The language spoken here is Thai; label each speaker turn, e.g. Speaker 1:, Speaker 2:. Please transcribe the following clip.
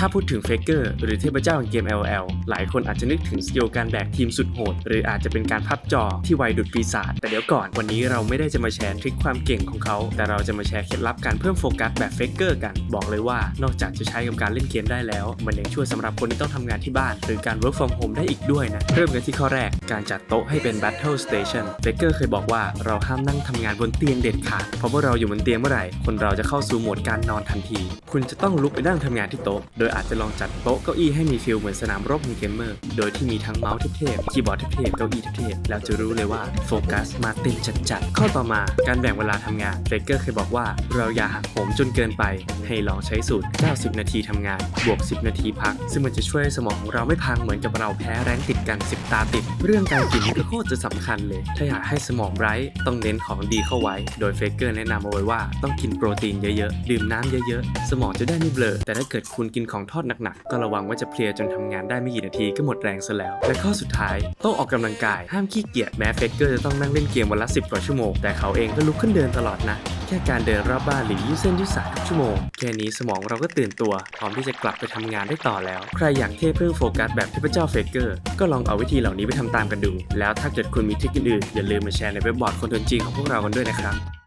Speaker 1: ถ้าพูดถึงเฟกเกอร์หรือเทพเจ้าแห่งเกม L.O.L. หลายคนอาจจะนึกถึงสกิลการแบกทีมสุดโหด หรืออาจจะเป็นการพับจอที่ไวดุดปีศาจแต่เดี๋ยวก่อนวันนี้เราไม่ได้จะมาแชร์ทริคความเก่งของเขา แต่เราจะมาแชร์เคล็ดลับการเพิ่มโฟกัสแบบเฟกเกอร์กัน บอกเลยว่านอกจากจะใช้กับการเล่นเกมได้แล้ว มันยังช่วยสำหรับคนที่ต้องทำงานที่บ้าน หรือการ work from home ได้อีกด้วยนะ เริ่มกันที่ข้อแรก การจัดโต๊ะให้เป็น battle station เฟกเกอร์เคยบอกว่าเราห้ามนั่งทำงานบนเตียงเด็ดขาดเพราะว่าเราอยู่บนเตียงเมื่อไหร่คนเราจะเข้าสู่โหมดการนอนทันที คุณจะต้องลุกไปนั่งทำงานที่โต๊ะโดยอาจจะลองจัดโต๊ะเก้าอี้ให้มีฟิลเหมือนสนามรบขอเกมเมอร์ โดยที่มีทั้งเมาส์เทพๆคีย์บอร์ดเทพๆเก้าอี้เทพๆแล้วจะรู้เลยว่าโฟกัสมาเต็มจัดๆ ข้อต่อมาการแบ่งเวลาทำงานเฟกเกอร์เคยบอกว่าเราอย่าหักโหมจนเกินไป ให้ลองใช้สูตร 90 นาทีทำงาน บวก 10 นาทีพัก ซึ่งมันจะช่วยสมองของเราไม่พังเหมือนกับเราแพ้แรงติดกัน 10 ตาติด เรื่องการกินก็โคตรจะสำคัญเลย ถ้าอยากให้สมองไร้ต้องเน้นของดีเข้าไว้ โดยเฟกเกอร์แนะนำเอาไว้ว่าต้องกินโปรตีนเยอะๆ ดื่มน้ำเยอะๆ สมองจะได้ไม่เบลอ แต่ถ้าเกิดคุณกินของทอดหนักๆ ก็ระวังว่าจะเพลียจนทำงานได้ไม่กี่นาทีก็หมดแรงซะแล้ว และข้อสุดท้ายต้องออกกำลังกายห้ามขี้เกียจแม้เฟกเกอร์จะต้องนั่งเล่นเกมวันละ10กว่าชั่วโมงแต่เขาเองก็ลุกขึ้นเดินตลอดนะแค่การเดินรอบบ้านหรือยืดเส้นยืดสายทุกชั่วโมง แค่นี้สมองเราก็ตื่นตัว พร้อมที่จะกลับไปทำงานได้ต่อแล้ว ใครอยากเทพเรื่องโฟกัสแบบเทพเจ้าเฟกเกอร์ ก็ลองเอาวิธีเหล่านี้ไปทำตามกันดู แล้วถ้าเกิดคุณมีทริคอื่นๆอย่าลืมมาแชร์ในเว็บบอร์ดคนทนจริงของพวกเรากันด้วยนะครับ